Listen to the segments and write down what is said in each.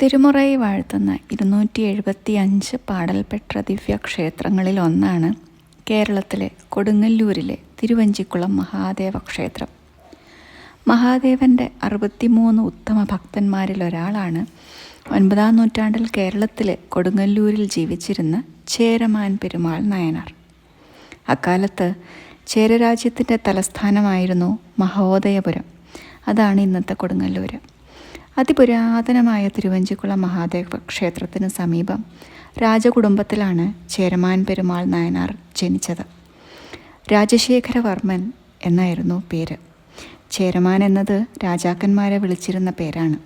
തിരുമുറൈ വാഴ്ത്തുന്ന ഇരുന്നൂറ്റി എഴുപത്തി അഞ്ച് പാടൽപ്പെട്ട ദിവ്യക്ഷേത്രങ്ങളിൽ ഒന്നാണ് കേരളത്തിലെ കൊടുങ്ങല്ലൂരിലെ തിരുവഞ്ചിക്കുളം മഹാദേവ ക്ഷേത്രം മഹാദേവന്റെ അറുപത്തിമൂന്ന് ഉത്തമ ഭക്തന്മാരിൽ ഒരാളാണ് ഒൻപതാം നൂറ്റാണ്ടിൽ കേരളത്തിലെ കൊടുങ്ങല്ലൂരിൽ ജീവിച്ചിരുന്ന ചേരമാൻ പെരുമാൾ നായനാർ. അക്കാലത്ത് ചേരരാജ്യത്തിന്റെ തലസ്ഥാനമായിരുന്നു മഹോദയപുരം. അതാണ് ഇന്നത്തെ കൊടുങ്ങല്ലൂർ അതിപുരാതനമായ തിരുവഞ്ചിക്കുളം മഹാദേവ ക്ഷേത്രത്തിന് സമീപം രാജകുടുംബത്തിലാണ് ചേരമാൻ പെരുമാൾ നായനാർ ജനിച്ചത്. രാജശേഖരവർമ്മൻ എന്നായിരുന്നു പേര്. ചേരമാൻ എന്നത് രാജാക്കന്മാരെ വിളിച്ചിരുന്ന പേരാണ്.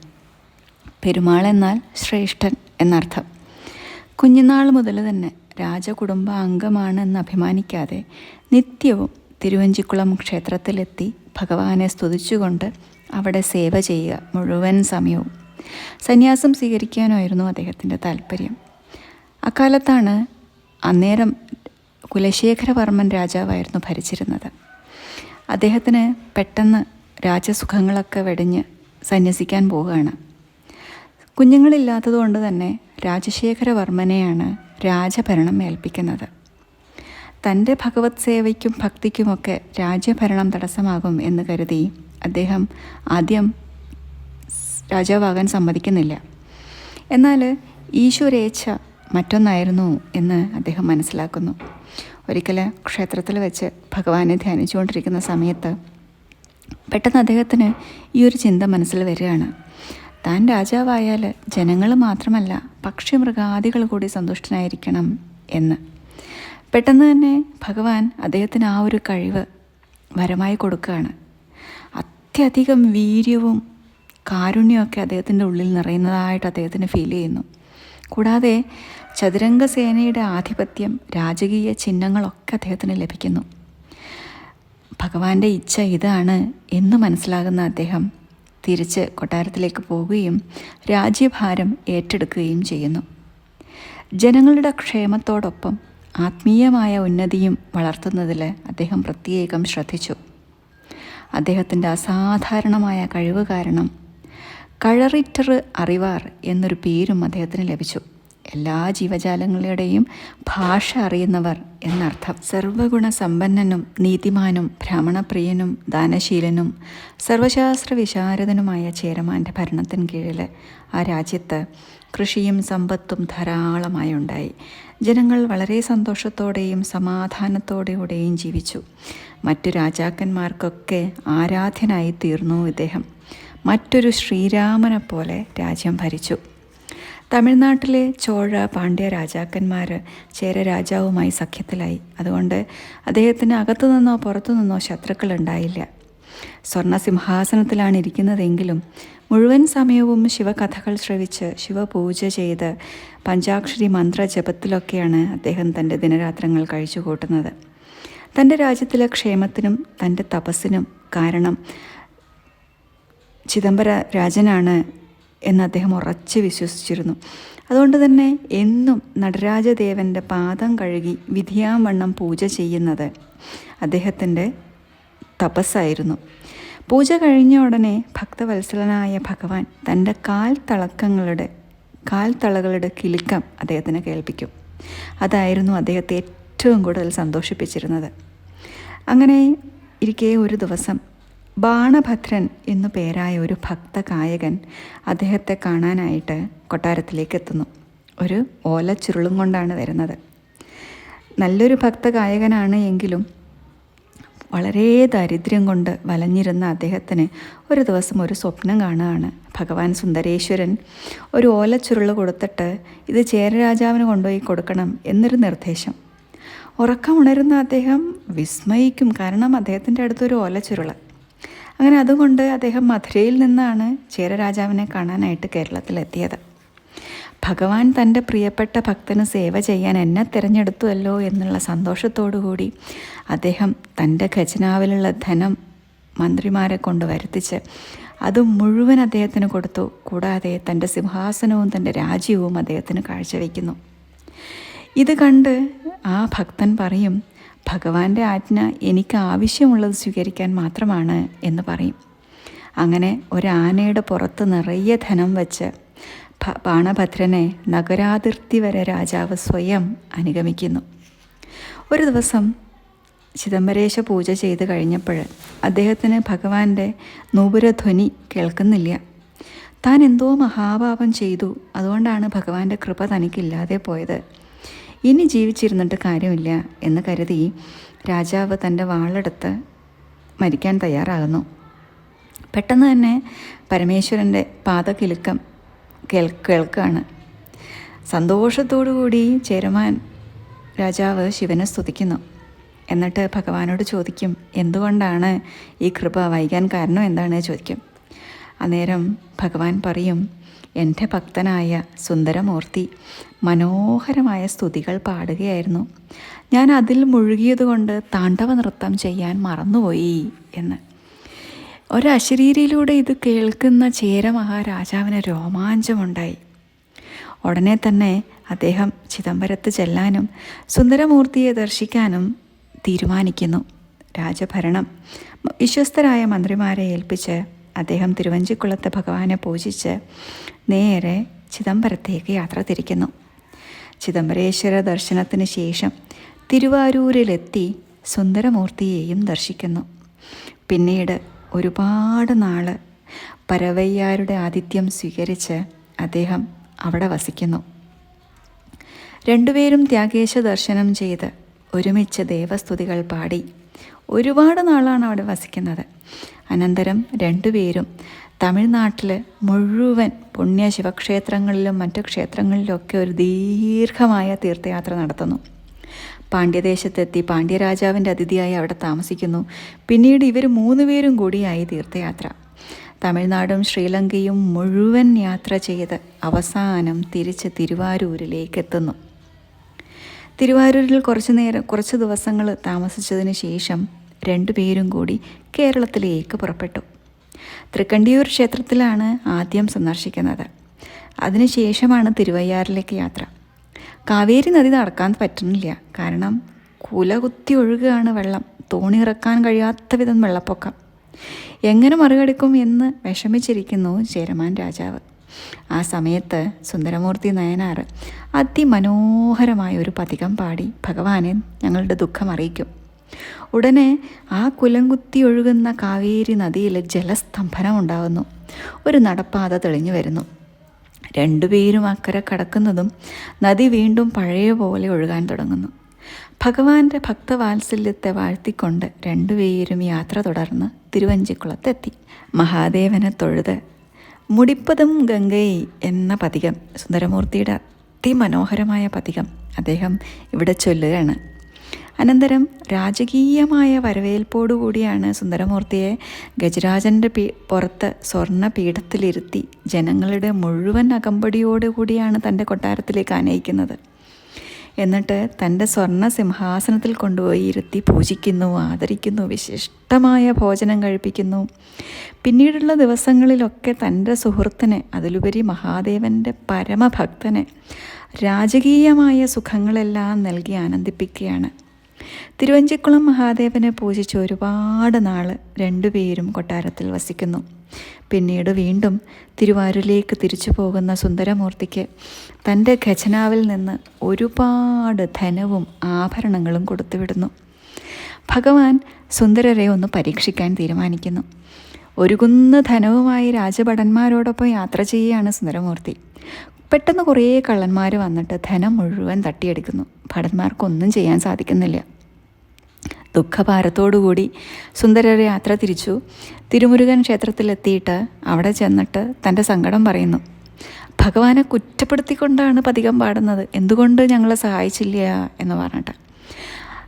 പെരുമാൾ എന്നാൽ ശ്രേഷ്ഠൻ എന്നർത്ഥം. കുഞ്ഞുനാൾ മുതൽ തന്നെ രാജകുടുംബ അംഗമാണെന്ന് അഭിമാനിക്കാതെ നിത്യവും തിരുവഞ്ചിക്കുളം ക്ഷേത്രത്തിലെത്തി ഭഗവാനെ സ്തുതിച്ചുകൊണ്ട് അവിടെ സേവ ചെയ്യുക മുഴുവൻ സമയവും. സന്യാസം സ്വീകരിക്കാനായിരുന്നു അദ്ദേഹത്തിന്റെ താല്പര്യം. അക്കാലത്താണ് അന്നേരം കുലശേഖരവർമ്മൻ രാജാവായിരുന്നു ഭരിച്ചിരുന്നത്. അദ്ദേഹത്തിന് പെട്ടെന്ന് രാജസുഖങ്ങളൊക്കെ വെടിഞ്ഞ് സന്യസിക്കാൻ പോവുകയാണ്. കുഞ്ഞുങ്ങളില്ലാത്തതുകൊണ്ട് തന്നെ രാജശേഖരവർമ്മനെയാണ് രാജഭരണം ഏൽപ്പിക്കുന്നത്. തന്റെ ഭഗവത് സേവയ്ക്കും ഭക്തിക്കുമൊക്കെ രാജ്യഭരണം തടസ്സമാകും എന്ന് കരുതി അദ്ദേഹം ആദ്യം രാജാവാകാൻ സമ്മതിക്കുന്നില്ല. എന്നാൽ ഈശ്വരേച്ഛ മറ്റൊന്നായിരുന്നു എന്ന് അദ്ദേഹം മനസ്സിലാക്കുന്നു. ഒരിക്കൽ ക്ഷേത്രത്തിൽ വെച്ച് ഭഗവാനെ ധ്യാനിച്ചുകൊണ്ടിരിക്കുന്ന സമയത്ത് പെട്ടെന്ന് അദ്ദേഹത്തിന് ഈ ഒരു ചിന്ത മനസ്സിൽ വരികയാണ്. താൻ രാജാവായാൽ ജനങ്ങൾ മാത്രമല്ല പക്ഷി മൃഗാദികൾ കൂടി സന്തുഷ്ടനായിരിക്കണം എന്ന്. പെട്ടെന്ന് തന്നെ ഭഗവാൻ അദ്ദേഹത്തിന് ആ ഒരു കഴിവ് വരമായി കൊടുക്കുകയാണ്. അത്യധികം വീര്യവും കാരുണ്യമൊക്കെ അദ്ദേഹത്തിന്റെ ഉള്ളിൽ നിറയുന്നതായിട്ട് അദ്ദേഹത്തിന് ഫീൽ ചെയ്യുന്നു. കൂടാതെ ചതുരംഗ സേനയുടെ ആധിപത്യം രാജകീയ ചിഹ്നങ്ങളൊക്കെ അദ്ദേഹത്തിന് ലഭിക്കുന്നു. ഭഗവാന്റെ ഇച്ഛ ഇതാണ് എന്ന് മനസ്സിലാകുന്ന അദ്ദേഹം തിരിച്ച് കൊട്ടാരത്തിലേക്ക് പോവുകയും രാജ്യഭാരം ഏറ്റെടുക്കുകയും ചെയ്യുന്നു. ജനങ്ങളുടെ ക്ഷേമത്തോടൊപ്പം ആത്മീയമായ ഉന്നതിയും വളർത്തുന്നതിൽ അദ്ദേഹം പ്രത്യേകം ശ്രദ്ധിച്ചു. അദ്ദേഹത്തിന്റെ അസാധാരണമായ കഴിവ് കാരണം കഴറിറ്റർ അറിവാർ എന്നൊരു പേരും അദ്ദേഹത്തിന് ലഭിച്ചു. എല്ലാ ജീവജാലങ്ങളുടെയും ഭാഷ അറിയുന്നവർ എന്നർത്ഥം. സർവഗുണ സമ്പന്നനും നീതിമാനും ഭ്രമണപ്രിയനും ദാനശീലനും സർവശാസ്ത്ര വിശാരദനുമായ ചേരമാന്റെ ഭരണത്തിന് കീഴിൽ ആ രാജ്യത്ത് കൃഷിയും സമ്പത്തും ധാരാളമായി ഉണ്ടായി ജനങ്ങൾ വളരെ സന്തോഷത്തോടെയും സമാധാനത്തോടെയും ജീവിച്ചു. മറ്റു രാജാക്കന്മാർക്കൊക്കെ ആരാധ്യനായി തീർന്നു ഇദ്ദേഹം. മറ്റൊരു ശ്രീരാമനെ പോലെ രാജ്യം ഭരിച്ചു. തമിഴ്നാട്ടിലെ ചോഴ പാണ്ഡ്യ രാജാക്കന്മാർ ചേര രാജാവുമായി സഖ്യത്തിലായി. അതുകൊണ്ട് അദ്ദേഹത്തിന് അകത്തു നിന്നോ പുറത്തു നിന്നോ ശത്രുക്കൾ ഉണ്ടായില്ല. സ്വർണ സിംഹാസനത്തിലാണ് ഇരിക്കുന്നതെങ്കിലും മുഴുവൻ സമയവും ശിവകഥകൾ ശ്രവിച്ച് ശിവപൂജ ചെയ്ത് പഞ്ചാക്ഷരി മന്ത്ര ജപത്തിലൊക്കെയാണ് അദ്ദേഹം തന്റെ ദിനരാത്രങ്ങൾ കഴിച്ചു കൂട്ടുന്നത് തന്റെ രാജ്യത്തിലെ ക്ഷേമത്തിനും തന്റെ തപസ്സിനും കാരണം ചിദംബര രാജനാണ് എന്ന് അദ്ദേഹം ഉറച്ച് വിശ്വസിച്ചിരുന്നു. അതുകൊണ്ട് തന്നെ എന്നും നടരാജദേവന്റെ പാദം കഴുകി വിധിയാവണ്ണം പൂജ ചെയ്യുന്നത് അദ്ദേഹത്തിന്റെ തപസ്സായിരുന്നു. പൂജ കഴിഞ്ഞ ഉടനെ ഭക്തവത്സലനായ ഭഗവാൻ തന്റെ കാൽ തളക്കങ്ങളുടെ കാൽ തളകളുടെ കിലുക്കം അദ്ദേഹത്തിന് കേൾപ്പിക്കും. അതായിരുന്നു അദ്ദേഹത്തെ ഏറ്റവും കൂടുതൽ സന്തോഷിപ്പിച്ചിരുന്നത്. അങ്ങനെ ഇരിക്കെ ഒരു ദിവസം ബാണഭദ്രൻ എന്നു പേരായ ഒരു ഭക്ത ഗായകൻ അദ്ദേഹത്തെ കാണാനായിട്ട് കൊട്ടാരത്തിലേക്ക് എത്തുന്നു ഒരു ഓലച്ചുരുളും കൊണ്ടാണ് വരുന്നത്. നല്ലൊരു ഭക്ത ഗായകനാണ് എങ്കിലും വളരെ ദാരിദ്ര്യം കൊണ്ട് വലഞ്ഞിരുന്ന അദ്ദേഹത്തിന് ഒരു ദിവസം ഒരു സ്വപ്നം കാണുകയാണ്. ഭഗവാൻ സുന്ദരേശ്വരൻ ഒരു ഓലച്ചുരുൾ കൊടുത്തിട്ട് ഇത് ചേരരാജാവിന് കൊണ്ടുപോയി കൊടുക്കണം എന്നൊരു നിർദ്ദേശം. ഉറക്കമുണരുന്ന അദ്ദേഹം വിസ്മയിക്കും. കാരണം അദ്ദേഹത്തിന്റെ അടുത്തൊരു ഓലച്ചുരുൾ അങ്ങനെ അതുകൊണ്ട് അദ്ദേഹം മധുരയിൽ നിന്നാണ് ചേരരാജാവിനെ കാണാനായിട്ട് കേരളത്തിലെത്തിയത്. ഭഗവാൻ തന്റെ പ്രിയപ്പെട്ട ഭക്തന് സേവ ചെയ്യാൻ എന്നെ തിരഞ്ഞെടുത്തുവല്ലോ എന്നുള്ള സന്തോഷത്തോടു കൂടി അദ്ദേഹം തന്റെ ഖജനാവിലുള്ള ധനം മന്ത്രിമാരെ കൊണ്ട് വരുത്തിച്ച് അത് മുഴുവൻ അദ്ദേഹത്തിന് കൊടുത്തു. കൂടാതെ തന്റെ സിംഹാസനവും തന്റെ രാജ്യവും അദ്ദേഹത്തിന് കാഴ്ചവെക്കുന്നു. ഇത് കണ്ട് ആ ഭക്തൻ പറയും ഭഗവാന്റെ ആജ്ഞ എനിക്ക് ആവശ്യമുള്ളത് സ്വീകരിക്കാൻ മാത്രമാണ് എന്ന് പറയും. അങ്ങനെ ഒരാനയുടെ പുറത്ത് നിറയെ ധനം വച്ച് ബാണഭദ്രനെ നഗരാതിർത്തി വരെ രാജാവ് സ്വയം അനുഗമിക്കുന്നു. ഒരു ദിവസം ചിദംബരേശ പൂജ ചെയ്ത് കഴിഞ്ഞപ്പോൾ അദ്ദേഹത്തിന് ഭഗവാന്റെ നൂപുരധ്വനി കേൾക്കുന്നില്ല. താൻ എന്തോ മഹാപാപം ചെയ്തു. അതുകൊണ്ടാണ് ഭഗവാന്റെ കൃപ തനിക്കില്ലാതെ പോയത്. ഇനി ജീവിച്ചിരുന്നിട്ട് കാര്യമില്ല എന്ന് കരുതി രാജാവ് തന്റെ വാളെടുത്ത് മരിക്കാൻ തയ്യാറാകുന്നു. പെട്ടെന്ന് തന്നെ പരമേശ്വരന്റെ പാദകിലുക്കം കേൾ കേൾക്കുകയാണ് സന്തോഷത്തോടുകൂടി ചേരമാൻ രാജാവ് ശിവനെ സ്തുതിക്കുന്നു. എന്നിട്ട് ഭഗവാനോട് ചോദിക്കും എന്തുകൊണ്ടാണ് ഈ കൃപ വൈകാൻ കാരണം? എന്താണ് ചോദിക്കും. അന്നേരം ഭഗവാൻ പറയും എന്റെ ഭക്തനായ സുന്ദരമൂർത്തി മനോഹരമായ സ്തുതികൾ പാടുകയായിരുന്നു. ഞാൻ അതിൽ മുഴുകിയതുകൊണ്ട് താണ്ഡവ നൃത്തം ചെയ്യാൻ മറന്നുപോയി എന്ന്. ഒരശരീരിയിലൂടെ ഇത് കേൾക്കുന്ന ചേരമഹാരാജാവിന് രോമാഞ്ചമുണ്ടായി. ഉടനെ തന്നെ അദ്ദേഹം ചിദംബരത്ത് ചെല്ലാനും സുന്ദരമൂർത്തിയെ ദർശിക്കാനും തീരുമാനിക്കുന്നു. രാജഭരണം വിശ്വസ്തരായ മന്ത്രിമാരെ ഏൽപ്പിച്ച് അദ്ദേഹം തിരുവഞ്ചിക്കുളത്തെ ഭഗവാനെ പൂജിച്ച് നേരെ ചിദംബരത്തേക്ക് യാത്ര തിരിക്കുന്നു. ചിദംബരേശ്വര ദർശനത്തിന് ശേഷം തിരുവാരൂരിലെത്തി സുന്ദരമൂർത്തിയെയും ദർശിക്കുന്നു. പിന്നീട് ഒരുപാട് നാൾ പരവയ്യാരുടെ ആതിഥ്യം സ്വീകരിച്ച് അദ്ദേഹം അവിടെ വസിക്കുന്നു. രണ്ടുപേരും ത്യാഗേശ ദർശനം ചെയ്ത് ഒരുമിച്ച് ദേവസ്തുതികൾ പാടി ഒരുപാട് നാളാണ് അവിടെ വസിക്കുന്നത്. അനന്തരം രണ്ടുപേരും തമിഴ്നാട്ടിൽ മുഴുവൻ പുണ്യ ശിവക്ഷേത്രങ്ങളിലും മറ്റു ക്ഷേത്രങ്ങളിലൊക്കെ ഒരു ദീർഘമായ തീർത്ഥയാത്ര നടത്തുന്നു. പാണ്ഡ്യദേശത്തെത്തി പാണ്ഡ്യരാജാവിന്റെ അതിഥിയായി അവിടെ താമസിക്കുന്നു. പിന്നീട് ഇവർ മൂന്നുപേരും കൂടിയായി തീർത്ഥയാത്ര. തമിഴ്നാടും ശ്രീലങ്കയും മുഴുവൻ യാത്ര ചെയ്ത് അവസാനം തിരിച്ച് തിരുവാരൂരിലേക്ക് എത്തുന്നു തിരുവാരൂരിൽ കുറച്ച് നേരം കുറച്ച് ദിവസങ്ങൾ താമസിച്ചതിന് ശേഷം രണ്ടുപേരും കൂടി കേരളത്തിലേക്ക് പുറപ്പെട്ടു. തൃക്കണ്ടിയൂർ ക്ഷേത്രത്തിലാണ് ആദ്യം സന്ദർശിക്കുന്നത്. അതിനുശേഷമാണ് തിരുവയ്യാറിലേക്ക് യാത്ര. കാവേരി നദി നടക്കാൻ പറ്റുന്നില്ല. കാരണം കുലകുത്തി ഒഴുകുകയാണ് വെള്ളം. തോണി ഇറക്കാൻ കഴിയാത്ത വിധം വെള്ളപ്പൊക്കം. എങ്ങനെ മറികടക്കും എന്ന് വിഷമിച്ചിരിക്കുന്നു ചേരമാൻ രാജാവ്. ആ സമയത്ത് സുന്ദരമൂർത്തി നയനാർ അതിമനോഹരമായ ഒരു പതികം പാടി ഭഗവാനെ ഞങ്ങളുടെ ദുഃഖം അറിയിക്കും. ഉടനെ ആ കുലംകുത്തി ഒഴുകുന്ന കാവേരി നദിയിൽ ജലസ്തംഭനം ഉണ്ടാകുന്നു ഒരു നടപ്പാത തെളിഞ്ഞു വരുന്നു. രണ്ടുപേരും അക്കരെ കടക്കുന്നതും നദി വീണ്ടും പഴയ പോലെ ഒഴുകാൻ തുടങ്ങുന്നു. ഭഗവാന്റെ ഭക്തവാത്സല്യത്തെ വാഴ്ത്തിക്കൊണ്ട് രണ്ടുപേരും യാത്ര തുടർന്ന് തിരുവഞ്ചിക്കുളത്തെത്തി. മഹാദേവനെ തൊഴുത് മുടിപ്പതും ഗംഗൈ എന്ന പതികം സുന്ദരമൂർത്തിയുടെ അതിമനോഹരമായ പതികം അദ്ദേഹം ഇവിടെ ചൊല്ലുകയാണ്. അനന്തരം രാജകീയമായ വരവേൽപ്പോടുകൂടിയാണ് സുന്ദരമൂർത്തിയെ ഗജരാജന്റെ പീ പുറത്ത് സ്വർണ പീഠത്തിലിരുത്തി ജനങ്ങളുടെ മുഴുവൻ അകമ്പടിയോടുകൂടിയാണ് തന്റെ കൊട്ടാരത്തിലേക്ക് ആനയിക്കുന്നത്. എന്നിട്ട് തന്റെ സ്വർണ സിംഹാസനത്തിൽ കൊണ്ടുപോയി ഇരുത്തി പൂജിക്കുന്നു ആദരിക്കുന്നു വിശിഷ്ടമായ ഭോജനം കഴിപ്പിക്കുന്നു. പിന്നീടുള്ള ദിവസങ്ങളിലൊക്കെ തന്റെ സുഹൃത്തിനെ അതിലുപരി മഹാദേവന്റെ പരമഭക്തനെ രാജകീയമായ സുഖങ്ങളെല്ലാം നൽകി ആനന്ദിപ്പിക്കുകയാണ്. തിരുവഞ്ചിക്കുളം മഹാദേവനെ പൂജിച്ച് ഒരുപാട് നാൾ രണ്ടുപേരും കൊട്ടാരത്തിൽ വസിക്കുന്നു. പിന്നീട് വീണ്ടും തിരുവാരൂരിലേക്ക് തിരിച്ചു പോകുന്ന സുന്ദരമൂർത്തിക്ക് തന്റെ ഖജനാവിൽ നിന്ന് ഒരുപാട് ധനവും ആഭരണങ്ങളും കൊടുത്തുവിടുന്നു. ഭഗവാൻ സുന്ദരരെ ഒന്ന് പരീക്ഷിക്കാൻ തീരുമാനിക്കുന്നു. ഒരുകുന്ന ധനവുമായി രാജഭടന്മാരോടൊപ്പം യാത്ര ചെയ്യുകയാണ് സുന്ദരമൂർത്തി. പെട്ടെന്ന് കുറേ കള്ളന്മാർ വന്നിട്ട് ധനം മുഴുവൻ തട്ടിയെടുക്കുന്നു. ഭടന്മാർക്കൊന്നും ചെയ്യാൻ സാധിക്കുന്നില്ല. ദുഃഖഭാരത്തോടുകൂടി സുന്ദരർ യാത്ര തിരിച്ചു. തിരുമുരുകൻ ക്ഷേത്രത്തിലെത്തിയിട്ട് അവിടെ ചെന്നിട്ട് തന്റെ സങ്കടം പറയുന്നു. ഭഗവാനെ കുറ്റപ്പെടുത്തിക്കൊണ്ടാണ് പതികം പാടുന്നത്. എന്തുകൊണ്ട് ഞങ്ങളെ സഹായിച്ചില്ല? എന്ന് പറഞ്ഞിട്ട്.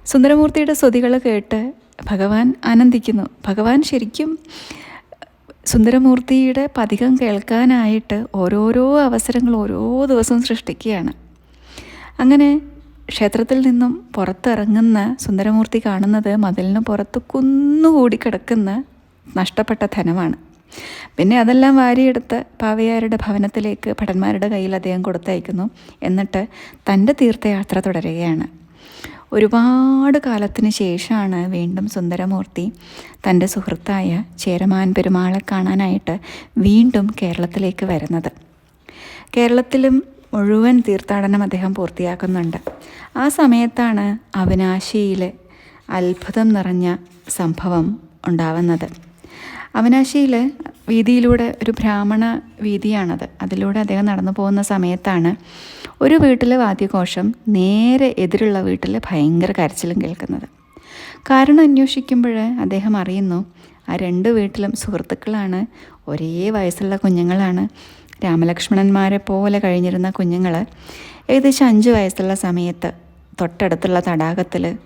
സുന്ദരമൂർത്തിയുടെ സ്തുതികൾ കേട്ട് ഭഗവാൻ ആനന്ദിക്കുന്നു. ഭഗവാൻ ശരിക്കും സുന്ദരമൂർത്തിയുടെ പതികം കേൾക്കാനായിട്ട് ഓരോരോ അവസരങ്ങൾ ഓരോ ദിവസവും സൃഷ്ടിക്കുകയാണ്. അങ്ങനെ ക്ഷേത്രത്തിൽ നിന്നും പുറത്തിറങ്ങുന്ന സുന്ദരമൂർത്തി കാണുന്നത് മതിലിന് പുറത്ത് കുന്നുകൂടി കിടക്കുന്ന നഷ്ടപ്പെട്ട ധനമാണ്. പിന്നെ അതെല്ലാം വാരിയെടുത്ത് പാവയാരുടെ ഭവനത്തിലേക്ക് ഭടന്മാരുടെ കയ്യിൽ അദ്ദേഹം കൊടുത്തയക്കുന്നു. എന്നിട്ട് തന്റെ തീർത്ഥയാത്ര തുടരുകയാണ്. ഒരുപാട് കാലത്തിന് ശേഷമാണ് വീണ്ടും സുന്ദരമൂർത്തി തന്റെ സുഹൃത്തായ ചേരമാൻ പെരുമാളെ കാണാനായിട്ട് വീണ്ടും കേരളത്തിലേക്ക് വരുന്നത്. കേരളത്തിലും മുഴുവൻ തീർത്ഥാടനം അദ്ദേഹം പൂർത്തിയാക്കുന്നുണ്ട്. ആ സമയത്താണ് അവിനാശിയിൽ അത്ഭുതം നിറഞ്ഞ സംഭവം ഉണ്ടാവുന്നത്. അവനാശിയിൽ വീതിയിലൂടെ ഒരു ബ്രാഹ്മണ വീതിയാണത്. അതിലൂടെ അദ്ദേഹം നടന്നു പോകുന്ന സമയത്താണ് ഒരു വീട്ടിലെ വാദ്യഘോഷം നേരെ എതിരുള്ള വീട്ടിൽ ഭയങ്കര കരച്ചിലും കേൾക്കുന്നത്. കാരണം അന്വേഷിക്കുമ്പോൾ അദ്ദേഹം അറിയുന്നു ആ രണ്ട് വീട്ടിലും സുഹൃത്തുക്കളാണ് ഒരേ വയസ്സുള്ള കുഞ്ഞുങ്ങളാണ്. രാമലക്ഷ്മണന്മാരെ പോലെ കഴിഞ്ഞിരുന്ന കുഞ്ഞുങ്ങൾ ഏകദേശം അഞ്ച് വയസ്സുള്ള സമയത്ത് തൊട്ടടുത്തുള്ള തടാകത്തിൽ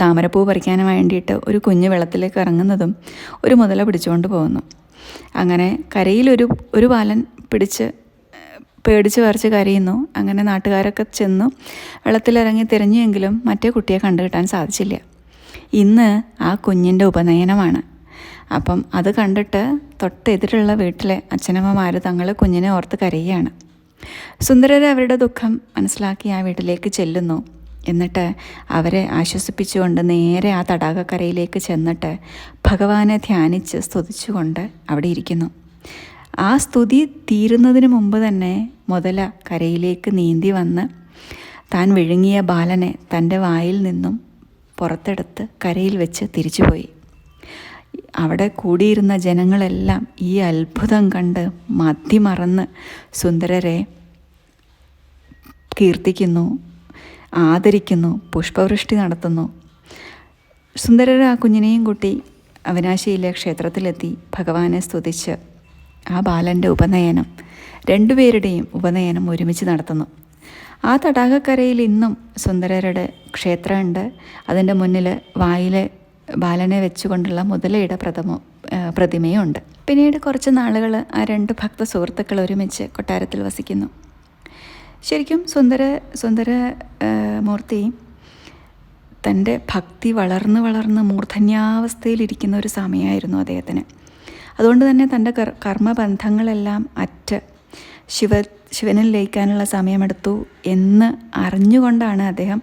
താമരപ്പൂ പറിക്കാൻ വേണ്ടിയിട്ട് ഒരു കുഞ്ഞു വെള്ളത്തിലേക്ക് ഇറങ്ങുന്നതും ഒരു മുതല പിടിച്ചുകൊണ്ട് പോകുന്നു. അങ്ങനെ കരയിലൊരു ഒരു ബാലൻ പിടിച്ച് പേടിച്ച് പറിച്ച് കരയുന്നു. അങ്ങനെ നാട്ടുകാരൊക്കെ ചെന്നു വെള്ളത്തിലിറങ്ങി തിരഞ്ഞുവെങ്കിലും മറ്റേ കുട്ടിയെ കണ്ടുകിട്ടാൻ സാധിച്ചില്ല. ഇന്ന് ആ കുഞ്ഞിന്റെ ഉപനയനമാണ്. അപ്പം അത് കണ്ടിട്ട് തൊട്ടെതിരുള്ള വീട്ടിലെ അച്ഛനമ്മമാർ തങ്ങൾ കുഞ്ഞിനെ ഓർത്ത് കരയുകയാണ്. സുന്ദരർ അവരുടെ ദുഃഖം മനസ്സിലാക്കി ആ വീട്ടിലേക്ക് ചെല്ലുന്നു. എന്നിട്ട് അവരെ ആശ്വസിപ്പിച്ചുകൊണ്ട് നേരെ ആ തടാകക്കരയിലേക്ക് ചെന്നിട്ട് ഭഗവാനെ ധ്യാനിച്ച് സ്തുതിച്ചുകൊണ്ട് അവിടെ ഇരിക്കുന്നു. ആ സ്തുതി തീരുന്നതിന് മുമ്പ് തന്നെ മുതല കരയിലേക്ക് നീന്തി വന്ന് താൻ വിഴുങ്ങിയ ബാലനെ തന്റെ വായിൽ നിന്നും പുറത്തെടുത്ത് കരയിൽ വെച്ച് തിരിച്ചുപോയി. അവിടെ കൂടിയിരുന്ന ജനങ്ങളെല്ലാം ഈ അത്ഭുതം കണ്ട് മതിമറന്ന് സുന്ദരരെ കീർത്തിക്കുന്നു ആദരിക്കുന്നു പുഷ്പവൃഷ്ടി നടത്തുന്നു. സുന്ദരർ ആ കുഞ്ഞിനെയും കൂട്ടി അവിനാശിയിലെ ക്ഷേത്രത്തിലെത്തി ഭഗവാനെ സ്തുതിച്ച് ആ ബാലന്റെ ഉപനയനം രണ്ടുപേരുടെയും ഉപനയനം ഒരുമിച്ച് നടത്തുന്നു. ആ തടാകക്കരയിൽ ഇന്നും സുന്ദരരുടെ ക്ഷേത്രമുണ്ട്. അതിന്റെ മുന്നിൽ വായിലെ ബാലനെ വെച്ചുകൊണ്ടുള്ള മുതലയുടെ പ്രഥമ പ്രതിമയുണ്ട്. പിന്നീട് കുറച്ച് നാളുകൾ ആ രണ്ട് ഭക്ത സുഹൃത്തുക്കൾ ഒരുമിച്ച് കൊട്ടാരത്തിൽ വസിക്കുന്നു. ശരിക്കും സുന്ദര സുന്ദര മൂർത്തി തന്റെ ഭക്തി വളർന്ന് വളർന്ന് മൂർധന്യാവസ്ഥയിലിരിക്കുന്ന ഒരു സമയമായിരുന്നു അദ്ദേഹത്തിന്. അതുകൊണ്ട് തന്നെ തന്റെ കർമ്മബന്ധങ്ങളെല്ലാം അറ്റ് ശിവ ശിവനിൽ ലയിക്കാനുള്ള സമയമെടുത്തു എന്ന് അറിഞ്ഞുകൊണ്ടാണ് അദ്ദേഹം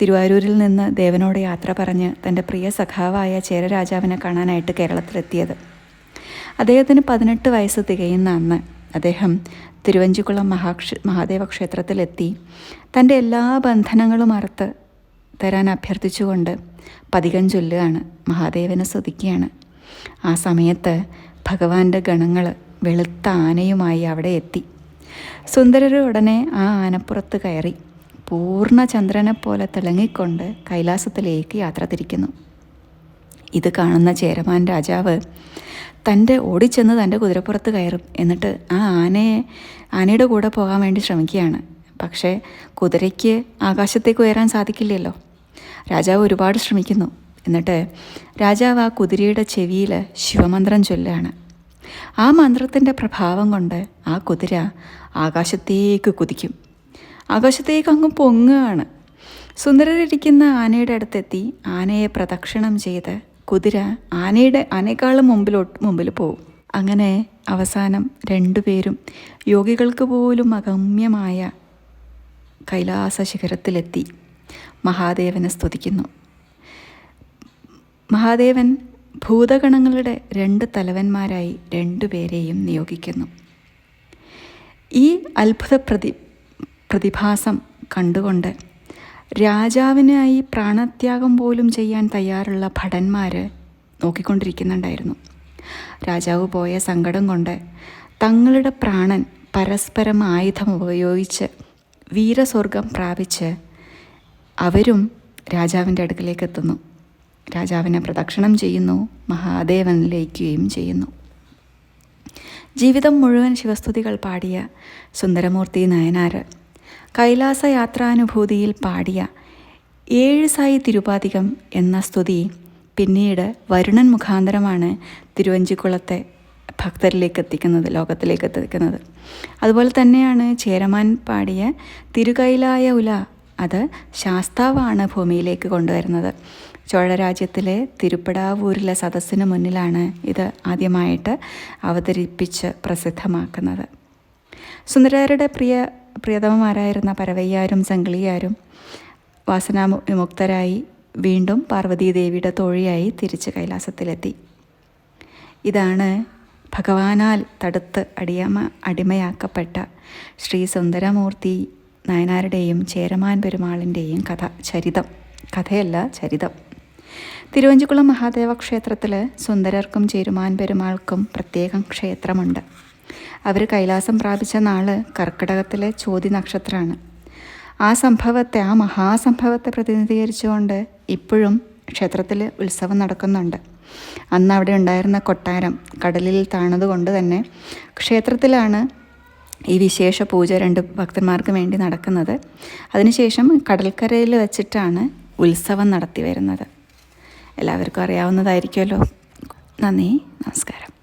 തിരുവാരൂരിൽ നിന്ന് ദേവനോട് യാത്ര പറഞ്ഞ് തന്റെ പ്രിയ സഖാവായ ചേരരാജാവിനെ കാണാനായിട്ട് കേരളത്തിലെത്തിയത്. അദ്ദേഹത്തിന് പതിനെട്ട് വയസ്സ് തികയുന്ന അന്ന് അദ്ദേഹം തിരുവഞ്ചിക്കുളം മഹാക്ഷ മഹാദേവ ക്ഷേത്രത്തിലെത്തി തന്റെ എല്ലാ ബന്ധനങ്ങളും അറുത്ത് തരാൻ അഭ്യർത്ഥിച്ചുകൊണ്ട് പതികം ചൊല്ലുകയാണ് മഹാദേവനെ സ്തുതിക്കുകയാണ്. ആ സമയത്ത് ഭഗവാന്റെ ഗണങ്ങൾ വെളുത്ത ആനയുമായി അവിടെ എത്തി. സുന്ദരർ ഉടനെ ആ ആനപ്പുറത്ത് കയറി. പൂർണ ചന്ദ്രനെ പോലെ തിളങ്ങിക്കൊണ്ട് കൈലാസത്തിലേക്ക് യാത്ര തിരിക്കുന്നു. ഇത് കാണുന്ന ചേരമാൻ രാജാവ് തന്റെ ഓടിച്ചെന്ന് തന്റെ കുതിരപ്പുറത്ത് കയറും. എന്നിട്ട് ആ ആനയെ ആനയുടെ കൂടെ പോകാൻ വേണ്ടി ശ്രമിക്കുകയാണ്. പക്ഷേ കുതിരയ്ക്ക് ആകാശത്തേക്ക് ഉയരാൻ സാധിക്കില്ലല്ലോ. രാജാവ് ഒരുപാട് ശ്രമിക്കുന്നു. എന്നിട്ട് രാജാവ് ആ കുതിരയുടെ ചെവിയിൽ ശിവമന്ത്രം ചൊല്ലുകയാണ്. ആ മന്ത്രത്തിന്റെ പ്രഭാവം കൊണ്ട് ആ കുതിര ആകാശത്തേക്ക് കുതിക്കും. ആകാശത്തേക്ക് അങ്ങ് പൊങ്ങുകയാണ്. സുന്ദരരിരിക്കുന്ന ആനയുടെ അടുത്തെത്തി ആനയെ പ്രദക്ഷിണം ചെയ്ത് കുതിര ആനയുടെ ആനേക്കാളും മുമ്പിലോട്ട് മുമ്പിൽ പോവും. അങ്ങനെ അവസാനം രണ്ടുപേരും യോഗികൾക്ക് പോലും അഗമ്യമായ കൈലാസ ശിഖരത്തിലെത്തി. മഹാദേവനെ സ്തുതിക്കുന്നു. മഹാദേവൻ ഭൂതഗണങ്ങളുടെ രണ്ട് തലവന്മാരായി രണ്ടുപേരെയും നിയോഗിക്കുന്നു. ഈ അത്ഭുത പ്രതി പ്രതിഭാസം കണ്ടുകൊണ്ട് രാജാവിനായി പ്രാണത്യാഗം പോലും ചെയ്യാൻ തയ്യാറുള്ള ഭടന്മാർ നോക്കിക്കൊണ്ടിരിക്കുന്നുണ്ടായിരുന്നു. രാജാവ് പോയ സങ്കടം കൊണ്ട് തങ്ങളുടെ പ്രാണൻ പരസ്പരം ആയുധം ഉപയോഗിച്ച് വീരസ്വർഗം പ്രാപിച്ച് അവരും രാജാവിന്റെ അടുക്കലേക്ക് എത്തുന്നു രാജാവിനെ പ്രദക്ഷിണം ചെയ്യുന്നു മഹാദേവൻ ലയിക്കുകയും ചെയ്യുന്നു. ജീവിതം മുഴുവൻ ശിവസ്തുതികൾ പാടിയ സുന്ദരമൂർത്തി നയനാർ കൈലാസ യാത്രാനുഭൂതിയിൽ പാടിയ ഏഴ് സായി തിരുപാതികം എന്ന സ്തുതി പിന്നീട് വരുണൻ മുഖാന്തരമാണ് തിരുവഞ്ചിക്കുളത്തെ ഭക്തരിലേക്ക് എത്തിക്കുന്നത് ലോകത്തിലേക്ക് എത്തിക്കുന്നത്. അതുപോലെ തന്നെയാണ് ചേരമാൻ പാടിയ തിരുകൈലായ ഉല അത് ശാസ്താവാണ് ഭൂമിയിലേക്ക് കൊണ്ടുവരുന്നത്. ചോഴരാജ്യത്തിലെ തിരുപ്പടാവൂരിലെ സദസ്സിന് മുന്നിലാണ് ഇത് ആദ്യമായിട്ട് അവതരിപ്പിച്ച് പ്രസിദ്ധമാക്കുന്നത്. സുന്ദരരുടെ പ്രിയ പ്രിയതമമാരായിരുന്ന പരവയ്യാരും സംഗളിയാരും വാസനാമുക്തരായി വീണ്ടും പാർവതീദേവിയുടെ തോഴിയായി തിരിച്ച് കൈലാസത്തിലെത്തി. ഇതാണ് ഭഗവാനാൽ തടുത്ത് അടിയമ അടിമയാക്കപ്പെട്ട ശ്രീ സുന്ദരമൂർത്തി നായനാരുടെയും ചേരമാൻ പെരുമാളിന്റെയും കഥ ചരിതം. കഥയല്ല ചരിതം. തിരുവഞ്ചിക്കുളം മഹാദേവ ക്ഷേത്രത്തിൽ സുന്ദരർക്കും ചേരുമാൻ പെരുമാൾക്കും പ്രത്യേകം ക്ഷേത്രമുണ്ട്. അവർ കൈലാസം പ്രാപിച്ച നാൾ കർക്കിടകത്തിലെ ചോതി നക്ഷത്രമാണ്. ആ സംഭവത്തെ ആ മഹാസംഭവത്തെ പ്രതിനിധീകരിച്ചുകൊണ്ട് ഇപ്പോഴും ക്ഷേത്രത്തിൽ ഉത്സവം നടക്കുന്നുണ്ട്. അന്ന് അവിടെ ഉണ്ടായിരുന്ന കൊട്ടാരം കടലിൽ താണതുകൊണ്ട് തന്നെ ക്ഷേത്രത്തിലാണ് ഈ വിശേഷ പൂജ രണ്ട് ഭക്തന്മാർക്ക് വേണ്ടി നടക്കുന്നത്. അതിനുശേഷം കടൽക്കരയിൽ വെച്ചിട്ടാണ് ഉത്സവം നടത്തി വരുന്നത്. എല്ലാവർക്കും അറിയാവുന്നതായിരിക്കുമല്ലോ. നന്ദി നമസ്കാരം.